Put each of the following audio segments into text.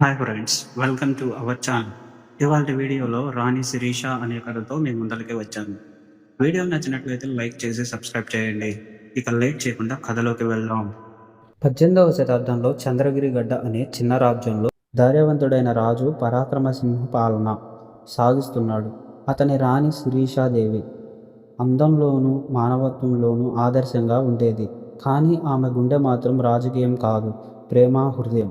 Hi friends welcome to our channel ఇవాళ వీడియోలో రాణి శిరీష అనే కథతో మీ ముందరికి వచ్చాను. వీడియో నచ్చినట్లయితే లైక్ చేసి సబ్స్క్రైబ్ చేయండి. ఇక లేట్ చేయకుండా కథలోకి వెళ్దాం. పద్దెనిమిదవ శతాబ్దంలో చంద్రగిరి గడ్డ అనే చిన్న రాజ్యంలో ధైర్యవంతుడైన రాజు పరాక్రమసింహ పాలన సాగిస్తున్నాడు. అతని రాణి శిరీషాదేవి అందంలోనూ మానవత్వంలోనూ ఆదర్శంగా ఉండేది. కానీ ఆమె గుండె మాత్రం రాజకీయం కాదు ప్రేమ హృదయం.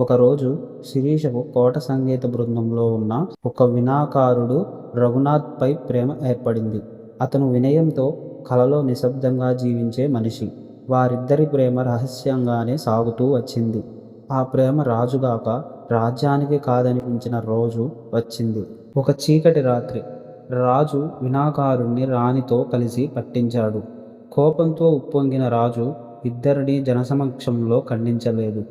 ఒకరోజు శిరీషకు కోట సంగీత బృందంలో ఉన్న ఒక వినాకారుడు రఘునాథ్పై ప్రేమ ఏర్పడింది. అతను వినయంతో కలలో నిశ్శబ్దంగా జీవించే మనిషి. వారిద్దరి ప్రేమ రహస్యంగానే సాగుతూ వచ్చింది. ఆ ప్రేమ రాజుగాక రాజ్యానికి కాదనిపించిన రోజు వచ్చింది. ఒక చీకటి రాత్రి రాజు వినాకారుణ్ణి రాణితో కలిసి పట్టించాడు. కోపంతో ఉప్పొంగిన రాజు ఇద్దరిని జనసమక్షంలో ఖండించలేదు.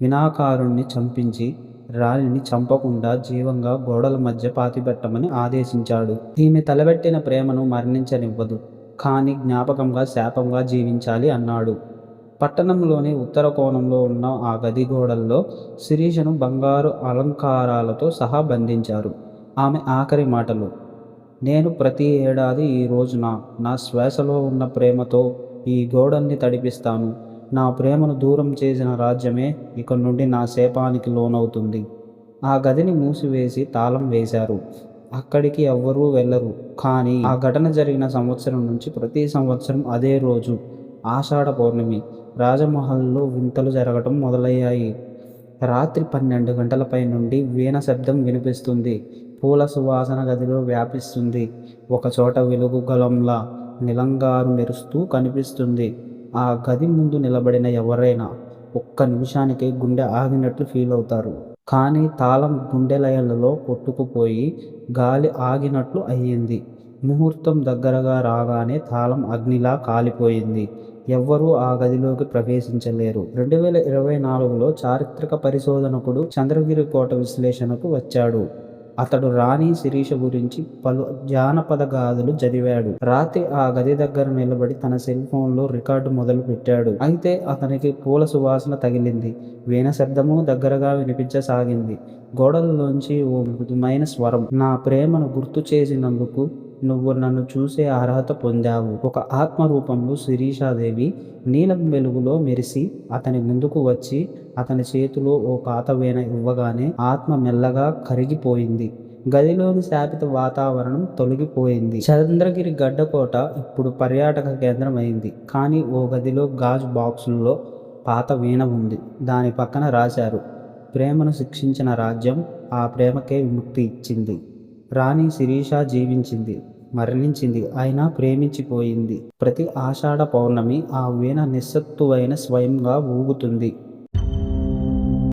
వినాకారుణ్ణి చంపించి రాణిని చంపకుండా జీవంగా గోడల మధ్య పాతిపెట్టమని ఆదేశించాడు. ఈమె తలబెట్టిన ప్రేమను మరణించనివ్వదు. కానీ జ్ఞాపకంగా శాపంగా జీవించాలి అన్నాడు. పట్టణంలోని ఉత్తర కోణంలో ఉన్న ఆ గది గోడల్లో శిరీషను బంగారు అలంకారాలతో సహా బంధించారు. ఆమె ఆఖరి మాటలు నేను ప్రతి ఏడాది ఈ రోజున నా శ్వాసలో ఉన్న ప్రేమతో ఈ గోడల్ని తడిపిస్తాను. నా ప్రేమను దూరం చేసిన రాజ్యమే ఇక నుండి నా శాపానికి లోనవుతుంది. ఆ గదిని మూసివేసి తాళం వేశారు. అక్కడికి ఎవ్వరూ వెళ్ళరు. కానీ ఆ ఘటన జరిగిన సంవత్సరం నుంచి ప్రతి సంవత్సరం అదే రోజు ఆషాఢ పౌర్ణమి రాజమహల్లో వింతలు జరగటం మొదలయ్యాయి. రాత్రి పన్నెండు గంటలపై నుండి వీణ శబ్దం వినిపిస్తుంది. పూల సువాసన గదిలో వ్యాపిస్తుంది. ఒకచోట వెలుగు గలంలా నిలంగారు మెరుస్తూ కనిపిస్తుంది. ఆ గది ముందు నిలబడిన ఎవరైనా ఒక్క నిమిషానికి గుండె ఆగినట్లు ఫీల్ అవుతారు. కానీ తాళం గుండె లయలలో కొట్టుకుపోయి గాలి ఆగినట్లు అయ్యింది. ముహూర్తం దగ్గరగా రాగానే తాళం అగ్నిలా కాలిపోయింది. ఎవ్వరూ ఆ గదిలోకి ప్రవేశించలేరు. రెండు వేల ఇరవై నాలుగులో చారిత్రక పరిశోధనకుడు చంద్రగిరి కోట విశ్లేషణకు వచ్చాడు. అతడు రాణి శిరీష గురించి పలు జానపద గాథలు చదివాడు. రాత్రి ఆ గది దగ్గర నిలబడి తన సెల్ ఫోన్లో రికార్డు మొదలు పెట్టాడు. అయితే అతనికి పూల సువాసన తగిలింది. వీణ శబ్దము దగ్గరగా వినిపించసాగింది. గోడలలోంచి ఓ మృదుమైన స్వరం నా ప్రేమను గుర్తు చేసినందుకు నువ్వు నన్ను చూసే అర్హత పొందావు. ఒక ఆత్మ రూపంలో శిరీషాదేవి నీలం వెలుగులో మెరిసి అతని ముందుకు వచ్చి అతని చేతిలో ఓ పాత వీణ ఇవ్వగానే ఆత్మ మెల్లగా కరిగిపోయింది. గదిలోని శాపిత వాతావరణం తొలగిపోయింది. చంద్రగిరి గడ్డకోట ఇప్పుడు పర్యాటక కేంద్రం అయింది కానీ ఓ గదిలో గాజు బాక్సుల్లో పాత వీణ ఉంది. దాని పక్కన రాశారు ప్రేమను శిక్షించిన రాజ్యం ఆ ప్రేమకే విముక్తి ఇచ్చింది. రాణి శిరీష జీవించింది మరణించింది. ఆయన ప్రేమించిపోయింది. ప్రతి ఆషాఢ పౌర్ణమి ఆ వీణ నిస్సత్తువైన స్వయంగా ఊగుతుంది.